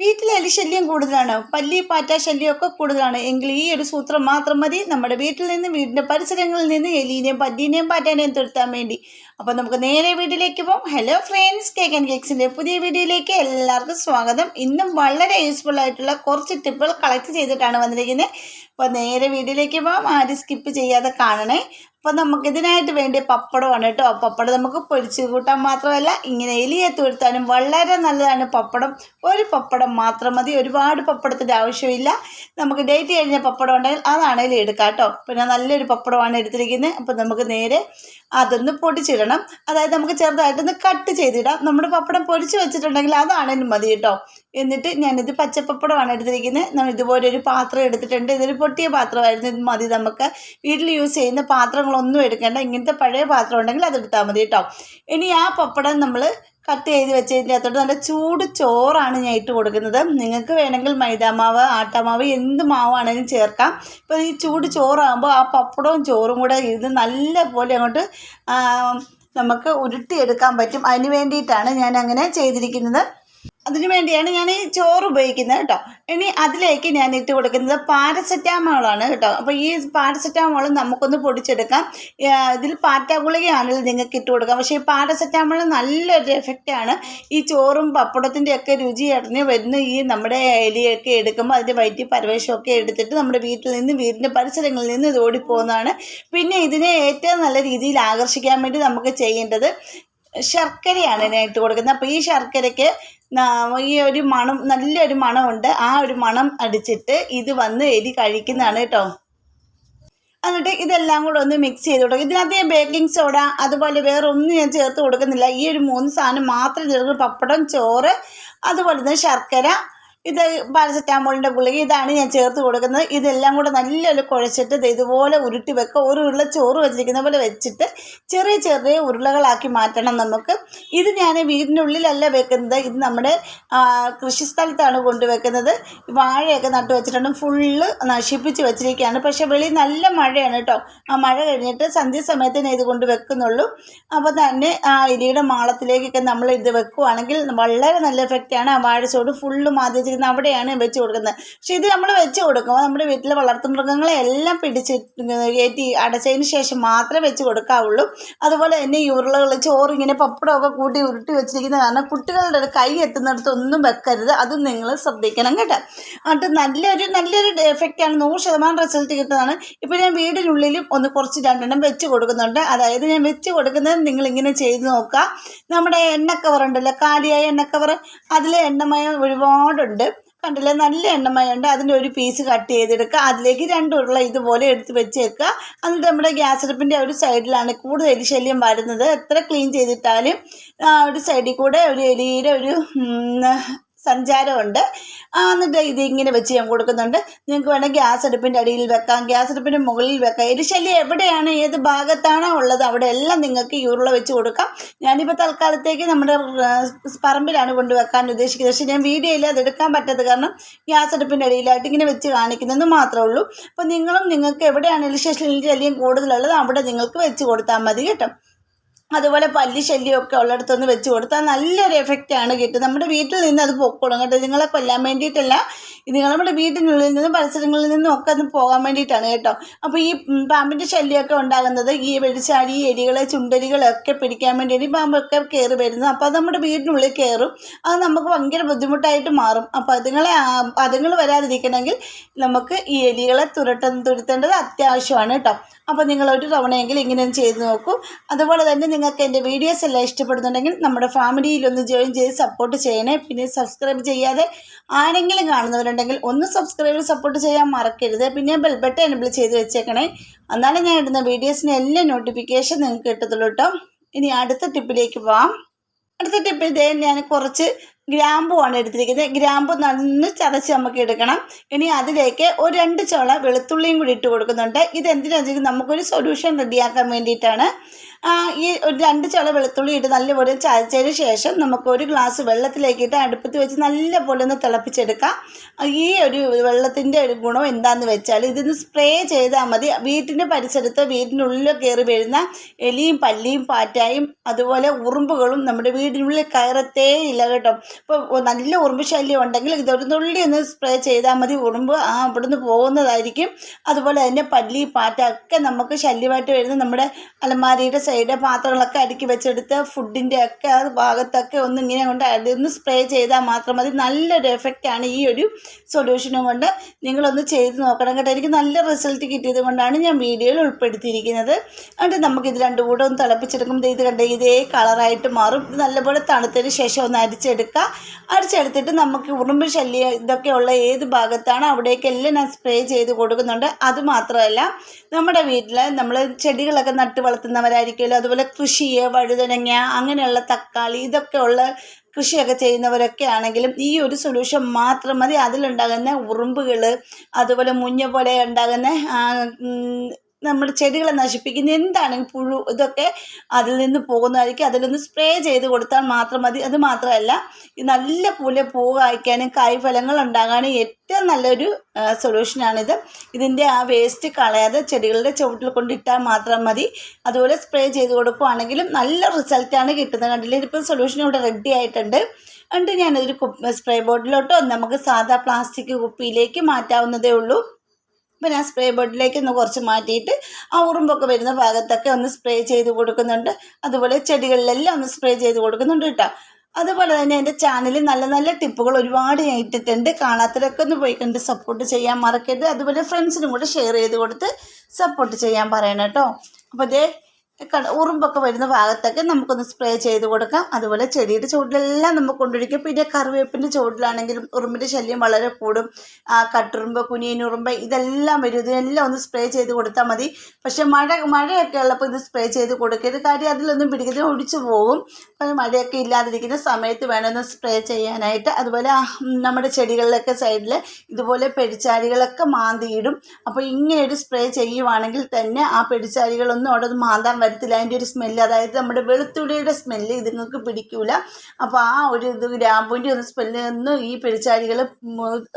വീട്ടിൽ എലിശല്യം കൂടുതലാണ്. പല്ലി പാറ്റ ശല്യം ഒക്കെ കൂടുതലാണ്. എങ്കിൽ ഈ ഒരു സൂത്രം മാത്രം മതി. നമ്മുടെ വീട്ടിൽ നിന്ന് വീടിന്റെ പരിസരങ്ങളിൽ നിന്ന് എലീനെയും പല്ലീനെയും പാറ്റേനെയും തുരത്താൻ വേണ്ടി. അപ്പോൾ നമുക്ക് നേരെ വീട്ടിലേക്ക് പോകാം. ഹലോ ഫ്രണ്ട്സ് കേക്ക് ആൻഡ് കേക്സിന്റെ പുതിയ വീഡിയോയിലേക്ക് എല്ലാവർക്കും സ്വാഗതം. ഇന്നും വളരെ യൂസ്ഫുൾ ആയിട്ടുള്ള കുറച്ച് ടിപ്പുകൾ കളക്ട് ചെയ്തിട്ടാണ് വന്നിരിക്കുന്നത്. അപ്പോൾ നേരെ വീഡിയോയിലേക്ക് പോകാം. ആരും സ്കിപ്പ് ചെയ്യാതെ കാണണേ. അപ്പോൾ നമുക്ക് ഇതിനായിട്ട് വേണ്ടിയ പപ്പടമാണ് കേട്ടോ. പപ്പടം നമുക്ക് പൊരിച്ച് കൂട്ടാൻ മാത്രമല്ല ഇങ്ങനെ എലിയെ തുരുത്താനും വളരെ നല്ലതാണ് പപ്പടം. ഒരു പപ്പടം മാത്രം മതി. ഒരുപാട് പപ്പടത്തിന്റെ ആവശ്യമില്ല. നമുക്ക് ഡേറ്റ് കഴിഞ്ഞ പപ്പടം ഉണ്ടെങ്കിൽ അതാണേലും എടുക്കാം കേട്ടോ. പിന്നെ നല്ലൊരു പപ്പടമാണ് എടുത്തിരിക്കുന്നത്. അപ്പം നമുക്ക് നേരെ അതൊന്ന് പൊടിച്ചിടണം. അതായത് നമുക്ക് ചെറുതായിട്ടൊന്ന് കട്ട് ചെയ്തിടാം. നമ്മുടെ പപ്പടം പൊരിച്ച് വെച്ചിട്ടുണ്ടെങ്കിൽ അതാണേലും മതി കേട്ടോ. എന്നിട്ട് ഞാനിത് പച്ചപ്പപ്പടമാണ് എടുത്തിരിക്കുന്നത്. നമ്മൾ ഇതുപോലൊരു പാത്രം എടുത്തിട്ടുണ്ട്. ഇതൊരു പൊട്ടിയ പാത്രമായിരുന്നു. ഇത് മതി നമുക്ക്. വീട്ടിൽ യൂസ് ചെയ്യുന്ന പാത്രങ്ങളൊന്നും എടുക്കേണ്ട. ഇങ്ങനത്തെ പഴയ പാത്രം ഉണ്ടെങ്കിൽ അത് എടുത്താൽ മതി കേട്ടോ. ഇനി ആ പപ്പടം നമ്മൾ കട്ട് ചെയ്ത് വെച്ചതിന്റെ അകത്തോട്ട് നല്ല ചൂട് ചോറാണ് ഞാൻ ഇട്ട് കൊടുക്കുന്നത്. നിങ്ങൾക്ക് വേണമെങ്കിൽ മൈദാമാവ് ആട്ടമാവ് എന്ത് മാവാണെങ്കിലും ചേർക്കാം. ഇപ്പോൾ ഈ ചൂട് ചോറാകുമ്പോൾ ആ പപ്പടവും ചോറും കൂടെ ഇരുന്ന് നല്ല പോലെ അങ്ങോട്ട് നമുക്ക് ഉരുട്ടിയെടുക്കാൻ പറ്റും. അതിന് വേണ്ടിയിട്ടാണ് ഞാൻ അങ്ങനെ ചെയ്തിരിക്കുന്നത്. അതിനു വേണ്ടിയാണ് ഞാൻ ഈ ചോറ് ഉപയോഗിക്കുന്നത് കേട്ടോ. ഇനി അതിലേക്ക് ഞാൻ ഇട്ട് കൊടുക്കുന്നത് പാരസെറ്റാമോളാണ് കേട്ടോ. അപ്പോൾ ഈ പാരസെറ്റാമോൾ നമുക്കൊന്ന് പൊടിച്ചെടുക്കാം. ഇതിൽ പാറ്റ ഗുളികയാണെങ്കിൽ നിങ്ങൾക്ക് ഇട്ട് കൊടുക്കാം. പക്ഷേ ഈ പാരസെറ്റാമോൾ നല്ലൊരു എഫക്റ്റാണ് ഈ ചോറും പപ്പടത്തിന്റെ ഒക്കെ രുചി അടഞ്ഞ് വരുന്ന ഈ നമ്മുടെ എലിയൊക്കെ എടുക്കുമ്പോൾ അതിന്റെ വയറ്റി പരവേശമൊക്കെ എടുത്തിട്ട് നമ്മുടെ വീട്ടിൽ നിന്ന് വീടിന്റെ പരിസരങ്ങളിൽ നിന്ന് ഇത് ഓടിപ്പോകുന്നതാണ്. പിന്നെ ഇതിനെ ഏറ്റവും നല്ല രീതിയിൽ ആകർഷിക്കാൻ വേണ്ടി നമുക്ക് ചെയ്യേണ്ടത് ശർക്കരയാണ് ഇതിനായിട്ട് കൊടുക്കുന്നത്. അപ്പോൾ ഈ ശർക്കരയ്ക്ക് ഈ ഒരു മണം നല്ലൊരു മണമുണ്ട്. ആ ഒരു മണം അടിച്ചിട്ട് ഇത് വന്ന് എരി കഴിക്കുന്നതാണ് കേട്ടോ എന്നിട്ട് ഇതെല്ലാം കൂടെ ഒന്ന് മിക്സ് ചെയ്ത് കൊടുക്കും. ഇതിനകത്ത് ഞാൻ ബേക്കിംഗ് സോഡ അതുപോലെ വേറെ ഒന്നും ഞാൻ ചേർത്ത് കൊടുക്കുന്നില്ല. ഈ ഒരു മൂന്ന് സാധനം മാത്രം ചേർക്കും പപ്പടം ചോറ് അതുപോലെ തന്നെ ശർക്കര ഇത് പാരസെറ്റാമോളിന്റെ ഗുളിക ഇതാണ് ഞാൻ ചേർത്ത് കൊടുക്കുന്നത്. ഇതെല്ലാം കൂടെ നല്ലൊരു കുഴച്ചിട്ട് ഇത് ഇതുപോലെ ഉരുട്ടി വെക്കുക. ഒരു ഉരുള ചോറ് വെച്ചിരിക്കുന്ന പോലെ വെച്ചിട്ട് ചെറിയ ചെറിയ ഉരുളകളാക്കി മാറ്റണം നമുക്ക്. ഇത് ഞാൻ വീടിന്റെ ഉള്ളിലല്ല വെക്കുന്നത്. ഇത് നമ്മുടെ കൃഷി കൃഷിസ്ഥലത്താണ് കൊണ്ടുവെക്കുന്നത് വാഴയൊക്കെ നട്ടു വെച്ചിട്ടുണ്ട്. ഫുള്ള് നശിപ്പിച്ച് വെച്ചിരിക്കുകയാണ്. പക്ഷേ വെളി നല്ല മഴയാണ് കേട്ടോ. ആ മഴ കഴിഞ്ഞിട്ട് സന്ധ്യസമയത്ത് ഇത് കൊണ്ട് വെക്കുന്നുള്ളൂ. അപ്പോൾ തന്നെ ആ ഇലിയുടെ മാളത്തിലേക്കൊക്കെ നമ്മൾ ഇത് വെക്കുകയാണെങ്കിൽ വളരെ നല്ല എഫക്റ്റാണ് ആ വാഴച്ചോട് ഫുള്ള് മാതി വെച്ചിരിക്കുന്നത് അവിടെയാണ് വെച്ച് കൊടുക്കുന്നത്. പക്ഷെ ഇത് നമ്മൾ വെച്ച് കൊടുക്കുമ്പോൾ നമ്മുടെ വീട്ടിലെ വളർത്തുമൃഗങ്ങളെ എല്ലാം പിടിച്ച് കയറ്റി അടച്ചതിന് ശേഷം മാത്രമേ വെച്ച് കൊടുക്കാവുള്ളൂ. അതുപോലെ തന്നെ ഈ ഉരുളകൾ ചോറ് ഇങ്ങനെ പപ്പടമൊക്കെ കൂട്ടി ഉരുട്ടി വെച്ചിരിക്കുന്ന കാരണം കുട്ടികളുടെ കൈ എത്തുന്നിടത്ത് ഒന്നും വെക്കരുത്. അതും നിങ്ങൾ ശ്രദ്ധിക്കണം കേട്ടോ. എന്നിട്ട് നല്ലൊരു നല്ലൊരു എഫക്റ്റാണ് നൂറ് ശതമാനം റിസൾട്ട് കിട്ടുന്നതാണ്. ഇപ്പോൾ ഞാൻ വീടിനുള്ളിലും ഒന്ന് കുറച്ച് രണ്ടെണ്ണം വെച്ച് കൊടുക്കുന്നുണ്ട്. അതായത് ഞാൻ വെച്ച് കൊടുക്കുന്നത് നിങ്ങൾ ഇങ്ങനെ ചെയ്ത് നോക്കുക. നമ്മുടെ എണ്ണക്കവർ ഉണ്ടല്ലോ കാലിയായ എണ്ണക്കവർ അതിലെ എണ്ണമയം ഒരുപാടുണ്ട്. കണ്ടില്ലേ? നല്ല എണ്ണമയുണ്ട് അതിന്റെ ഒരു പീസ് കട്ട് ചെയ്തെടുക്കുക. അതിലേക്ക് രണ്ട് ഉരുള ഇതുപോലെ എടുത്ത് വെച്ചേക്കുക. എന്നിട്ട് നമ്മുടെ ഗ്യാസ് അടുപ്പിന്റെ ഒരു സൈഡിലാണ് കൂടുതൽ എലി ശല്യം വരുന്നത്. എത്ര ക്ലീൻ ചെയ്തിട്ടാലും ഒരു സൈഡിൽ കൂടെ ഒരു എലിയുടെ ഒരു സഞ്ചാരമുണ്ട്. എന്നിട്ട് ഇത് ഇങ്ങനെ വെച്ച് ഞാൻ കൊടുക്കുന്നുണ്ട്. നിങ്ങൾക്ക് വേണമെങ്കിൽ ഗ്യാസ് അടുപ്പിന്റെ അടിയിൽ വെക്കാം. ഗ്യാസ് അടുപ്പിന്റെ മുകളിൽ വെക്കാം. എലിശല്യം എവിടെയാണ്? ഏത് ഭാഗത്താണോ ഉള്ളത്? അവിടെ എല്ലാം നിങ്ങൾക്ക് ഉരുള വെച്ച് കൊടുക്കാം. ഞാനിപ്പോൾ തൽക്കാലത്തേക്ക് നമ്മുടെ പറമ്പിലാണ് കൊണ്ട് വെക്കാൻ ഉദ്ദേശിക്കുന്നത്. പക്ഷേ ഞാൻ വീഡിയോയിൽ അത് എടുക്കാൻ പറ്റാത്തത് കാരണം ഗ്യാസ് അടുപ്പിന്റെ അടിയിലായിട്ട് ഇങ്ങനെ വെച്ച് കാണിക്കുന്നതെന്ന് മാത്രമേ ഉള്ളൂ. അപ്പോൾ നിങ്ങളും നിങ്ങൾക്ക് എവിടെയാണ് എലിശല്യം ശല്യം കൂടുതലുള്ളത്? അവിടെ നിങ്ങൾക്ക് വെച്ച് കൊടുത്താൽ മതി കേട്ടോ. അതുപോലെ പല്ലി ശല്യമൊക്കെ ഉള്ളിടത്തൊന്ന് വെച്ച് കൊടുത്താൽ നല്ലൊരു എഫക്റ്റാണ് കിട്ടുന്നത് നമ്മുടെ വീട്ടിൽ നിന്ന് അത് പൊക്കോളും കേട്ടോ. നിങ്ങളെ കൊല്ലാൻ വേണ്ടിയിട്ടല്ല ഇത് നമ്മുടെ വീട്ടിനുള്ളിൽ നിന്നും പരിസരങ്ങളിൽ നിന്നും ഒക്കെ അത് പോകാൻ വേണ്ടിയിട്ടാണ് കേട്ടോ. അപ്പോൾ ഈ പാമ്പിന്റെ ശല്യമൊക്കെ ഉണ്ടാകുന്നത് ഈ വെടിച്ചാടി എലികൾ ചുണ്ടരികളൊക്കെ പിടിക്കാൻ വേണ്ടിയിട്ട് ഈ പാമ്പൊക്കെ കയറി വരുന്നത് അപ്പോൾ അത് നമ്മുടെ വീടിനുള്ളിൽ കയറും അത് നമുക്ക് ഭയങ്കര ബുദ്ധിമുട്ടായിട്ട് മാറും. അപ്പോൾ അതുങ്ങളെ അതുങ്ങൾ വരാതിരിക്കണമെങ്കിൽ നമുക്ക് ഈ എലികളെ തുരട്ടം തുരുത്തേണ്ടത് അത്യാവശ്യമാണ് കേട്ടോ. അപ്പോൾ നിങ്ങൾ ഒരു തവണയെങ്കിലും ഇങ്ങനെ ഒന്ന് ചെയ്ത് നോക്കൂ. അതുപോലെ തന്നെ നിങ്ങൾക്ക് എന്റെ വീഡിയോസ് എല്ലാം ഇഷ്ടപ്പെടുന്നുണ്ടെങ്കിൽ നമ്മുടെ ഫാമിലിയിലൊന്ന് ജോയിൻ ചെയ്ത് സപ്പോർട്ട് ചെയ്യണേ. പിന്നെ സബ്സ്ക്രൈബ് ചെയ്യാതെ ആരെങ്കിലും കാണുന്നവരുണ്ടെങ്കിൽ ഒന്ന് സബ്സ്ക്രൈബ് സപ്പോർട്ട് ചെയ്യാൻ മറക്കരുത്. പിന്നെ ബെൽ ബട്ടൺ എനബിൾ ചെയ്ത് വെച്ചേക്കണേ. എന്നാലും ഞാൻ ഇടുന്ന വീഡിയോസിന് എല്ലാ നോട്ടിഫിക്കേഷൻ നിങ്ങൾക്ക് കിട്ടത്തുള്ളൂ കേട്ടോ. ഇനി അടുത്ത ടിപ്പിലേക്ക് പോവാം. അടുത്ത ടിപ്പ് ഇതേ ഞാൻ കുറച്ച് ഗ്രാമ്പുമാണ് എടുത്തിരിക്കുന്നത്. ഗ്രാമ്പു നന്ന് ചതച്ച് നമുക്ക് എടുക്കണം. ഇനി അതിലേക്ക് ഒരു രണ്ട് ചോള വെളുത്തുള്ളിയും കൂടി ഇട്ട് കൊടുക്കുന്നുണ്ട്. ഇത് എന്തിനാണെന്ന് വെച്ചാൽ നമുക്കൊരു സൊല്യൂഷൻ റെഡിയാക്കാൻ വേണ്ടിയിട്ടാണ്. ഈ ഒരു രണ്ട് ചുള വെളുത്തുള്ളി ഇട്ട് നല്ലപോലെ ചതച്ചതിന് ശേഷം നമുക്ക് ഒരു ഗ്ലാസ് വെള്ളത്തിലേക്കിട്ട് അടുപ്പത്ത് വെച്ച് നല്ലപോലെ ഒന്ന് തിളപ്പിച്ചെടുക്കാം. ഈ ഒരു വെള്ളത്തിന്റെ ഒരു ഗുണം എന്താണെന്ന് വെച്ചാൽ ഇതൊന്ന് സ്പ്രേ ചെയ്താൽ മതി. വീട്ടിന്റെ പരിസരത്ത് വീടിനുള്ളിൽ കയറി വരുന്ന എലിയും പല്ലിയും പാറ്റായും അതുപോലെ ഉറുമ്പുകളും നമ്മുടെ വീടിനുള്ളിൽ കയറത്തേ ഇല്ല കേട്ടോ. ഇപ്പോൾ നല്ല ഉറുമ്പ് ശല്യം ഉണ്ടെങ്കിൽ ഇതൊരു തുള്ളി ഒന്ന് സ്പ്രേ ചെയ്താൽ മതി. ഉറുമ്പ് ആ അവിടുന്ന് പോകുന്നതായിരിക്കും. അതുപോലെ തന്നെ പല്ലി പാറ്റ ഒക്കെ നമുക്ക് ശല്യമായിട്ട് വരുന്ന നമ്മുടെ അലമാരിയുടെ സൈഡ് പാത്രങ്ങളൊക്കെ അടുക്കി വെച്ചെടുത്ത് ഫുഡിന്റെ ഒക്കെ ആ ഭാഗത്തൊക്കെ ഒന്ന് ഇങ്ങനെ കൊണ്ട് അതൊന്ന് സ്പ്രേ ചെയ്താൽ മാത്രം മതി. നല്ലൊരു എഫക്റ്റാണ് ഈ ഒരു സൊല്യൂഷനും കൊണ്ട്. നിങ്ങളൊന്ന് ചെയ്ത് നോക്കണം കേട്ടോ. എനിക്ക് നല്ല റിസൾട്ട് കിട്ടിയത് കൊണ്ടാണ് ഞാൻ വീഡിയോയിൽ ഉൾപ്പെടുത്തിയിരിക്കുന്നത്. എന്നിട്ട് നമുക്കിത് രണ്ടും കൂടെ ഒന്ന് തിളപ്പിച്ചെടുക്കുമ്പോൾ ഇത് കണ്ട ഇതേ കളറായിട്ട് മാറും. ഇത് നല്ലപോലെ തണുത്തതിന് ശേഷം ഒന്ന് അരിച്ചെടുക്കുക. അരിച്ചെടുത്തിട്ട് നമുക്ക് ഉറുമ്പ് ശല്യം ഇതൊക്കെ ഉള്ള ഏത് ഭാഗത്താണ് അവിടേക്കെല്ലാം ഞാൻ സ്പ്രേ ചെയ്ത് കൊടുക്കുന്നുണ്ട്. അതുമാത്രമല്ല നമ്മുടെ വീട്ടിൽ നമ്മൾ ചെടികളൊക്കെ നട്ട് വളർത്തുന്നവരായിരിക്കുമല്ലോ അതുപോലെ കൃഷി വഴുതനങ്ങ അങ്ങനെയുള്ള തക്കാളി ഇതൊക്കെ ഉള്ള കൃഷിയൊക്കെ ചെയ്യുന്നവരൊക്കെ ആണെങ്കിലും ഈ ഒരു സൊല്യൂഷൻ മാത്രം മതി. അതിലുണ്ടാകുന്ന ഉറുമ്പുകൾ അതുപോലെ മുഞ്ഞ പോലെ ഉണ്ടാകുന്ന നമ്മുടെ ചെടികളെ നശിപ്പിക്കുന്ന എന്താണ് പുഴു ഇതൊക്കെ അതിൽ നിന്ന് പോകുന്നതായിരിക്കും. അതിലൊന്ന് സ്പ്രേ ചെയ്ത് കൊടുത്താൽ മാത്രം മതി. അത് മാത്രമല്ല നല്ല പോലെ പൂ കായ്ക്കാനും കായ്ഫലങ്ങൾ ഉണ്ടാകാനും ഏറ്റവും നല്ലൊരു സൊല്യൂഷനാണിത് ഇതിന്റെ ആ വേസ്റ്റ് കളയാതെ ചെടികളുടെ ചുവട്ടിൽ കൊണ്ടിട്ടാൽ മാത്രം മതി. അതുപോലെ സ്പ്രേ ചെയ്ത് കൊടുക്കുകയാണെങ്കിലും നല്ല റിസൾട്ടാണ് കിട്ടുന്നത്. കണ്ടില്ലേ? ഇപ്പം സൊല്യൂഷൻ ഇവിടെ റെഡി ആയിട്ടുണ്ട്. എന്നിട്ട് ഞാനതൊരു സ്പ്രേ ബോട്ടിലോട്ടോ നമുക്ക് സാധാ പ്ലാസ്റ്റിക് കുപ്പിയിലേക്ക് മാറ്റാവുന്നതേ ഉള്ളൂ. അപ്പോൾ ഞാൻ സ്പ്രേ ബോട്ടിലേക്ക് ഒന്ന് കുറച്ച് മാറ്റിയിട്ട് ആ ഉറുമ്പൊക്കെ വരുന്ന ഭാഗത്തൊക്കെ ഒന്ന് സ്പ്രേ ചെയ്ത് കൊടുക്കുന്നുണ്ട്. അതുപോലെ ചെടികളിലെല്ലാം ഒന്ന് സ്പ്രേ ചെയ്ത് കൊടുക്കുന്നുണ്ട് കേട്ടോ. അതുപോലെ തന്നെ എന്റെ ചാനലിൽ നല്ല നല്ല ടിപ്പുകൾ ഒരുപാട് ഞാൻ ഇട്ടിട്ടുണ്ട്. കാണാത്തവരൊക്കെ ഒന്ന് പോയി കണ്ട് സപ്പോർട്ട് ചെയ്യാൻ മറക്കരുത്. അതുപോലെ ഫ്രണ്ട്സിനും കൂടെ ഷെയർ ചെയ്ത് കൊടുത്ത് സപ്പോർട്ട് ചെയ്യാൻ പറയണം കേട്ടോ. അപ്പോൾ കട ഉറുമ്പൊക്കെ വരുന്ന ഭാഗത്തൊക്കെ നമുക്കൊന്ന് സ്പ്രേ ചെയ്ത് കൊടുക്കാം. അതുപോലെ ചെടിയുടെ ചുവട്ടിലെല്ലാം നമുക്ക് കൊണ്ടൊഴിക്കാം പിന്നെ കറിവേപ്പിന്റെ ചുവട്ടിലാണെങ്കിലും ഉറുമ്പിന്റെ ശല്യം വളരെ കൂടും. ആ കട്ടുറുമ്പ് കുനിയനുറുമ്പ് ഇതെല്ലാം വരും. ഇതിനെല്ലാം ഒന്ന് സ്പ്രേ ചെയ്ത് കൊടുത്താൽ മതി. പക്ഷേ മഴ മഴയൊക്കെ ഉള്ളപ്പോൾ ഇത് സ്പ്രേ ചെയ്ത് കൊടുക്കരുത്. കാര്യം അതിലൊന്നും പിടിക്കുന്നത് ഒടിച്ചു പോകും. അപ്പോൾ മഴയൊക്കെ ഇല്ലാതിരിക്കുന്ന സമയത്ത് വേണമെന്ന് സ്പ്രേ ചെയ്യാനായിട്ട്. അതുപോലെ നമ്മുടെ ചെടികളിലൊക്കെ സൈഡിൽ ഇതുപോലെ പെടിച്ചാരികളൊക്കെ മാന്തിയിടും. അപ്പോൾ ഇങ്ങനെ ഒരു സ്പ്രേ ചെയ്യുവാണെങ്കിൽ തന്നെ ആ പെടിച്ചാരികളൊന്നും അവിടെ മാന്താൻ വരത്തില്ല അതിന്റെ ഒരു സ്മെല്ല് അതായത് നമ്മുടെ വെളുത്തുള്ളിയുടെ സ്മെല്ല് ഇതുങ്ങൾക്ക് പിടിക്കൂല. അപ്പോൾ ആ ഒരു ഇത് ഗ്രാമ്പൂന്റെ ഒന്ന് സ്മെല്ല് ഒന്നും ഈ പിടിച്ചാരികൾ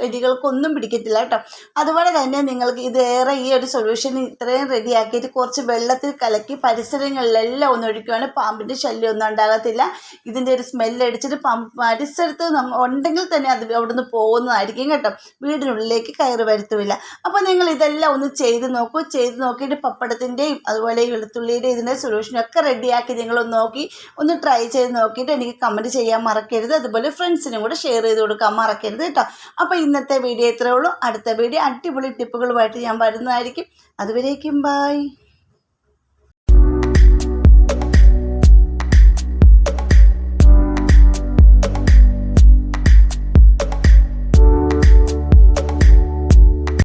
എലികൾക്കൊന്നും പിടിക്കത്തില്ല കേട്ടോ. അതുപോലെ തന്നെ നിങ്ങൾക്ക് ഇത് ഏറെ ഈ ഒരു സൊല്യൂഷൻ ഇത്രയും റെഡിയാക്കിയിട്ട് കുറച്ച് വെള്ളത്തിൽ കലക്കി പരിസരങ്ങളിലെല്ലാം ഒന്ന് ഒഴിക്കുകയാണ് പാമ്പിന്റെ ശല്യം ഒന്നും ഉണ്ടാകത്തില്ല. ഇതിന്റെ ഒരു സ്മെല്ല് അടിച്ചിട്ട് പാമ്പ് പരിസരത്ത് ഉണ്ടെങ്കിൽ തന്നെ അത് അവിടുന്ന് പോകുന്നതായിരിക്കും കേട്ടോ. വീടിനുള്ളിലേക്ക് കയറി വരുത്തുമില്ല അപ്പോൾ നിങ്ങൾ ഇതെല്ലാം ഒന്ന് ചെയ്ത് നോക്കൂ. ചെയ്ത് നോക്കിയിട്ട് പപ്പടത്തിന്റെയും അതുപോലെ വെളുത്തുള്ളിയുടെ ഇതിന്റെ സൊല്യൂഷനൊക്കെ റെഡിയാക്കി നിങ്ങളൊന്ന് നോക്കി ഒന്ന് ട്രൈ ചെയ്ത് നോക്കിയിട്ട് എനിക്ക് കമന്റ് ചെയ്യാൻ മറക്കരുത്. അതുപോലെ ഫ്രണ്ട്സിനും കൂടെ ഷെയർ ചെയ്ത് കൊടുക്കാൻ മറക്കരുത് കേട്ടോ. അപ്പോൾ ഇന്നത്തെ വീഡിയോ ഇത്രയേ ഉള്ളൂ. അടുത്ത വീഡിയോ അടിപൊളി ടിപ്പുകളുമായിട്ട് ഞാൻ വരുന്നതായിരിക്കും. അതുവരേക്കും ബൈ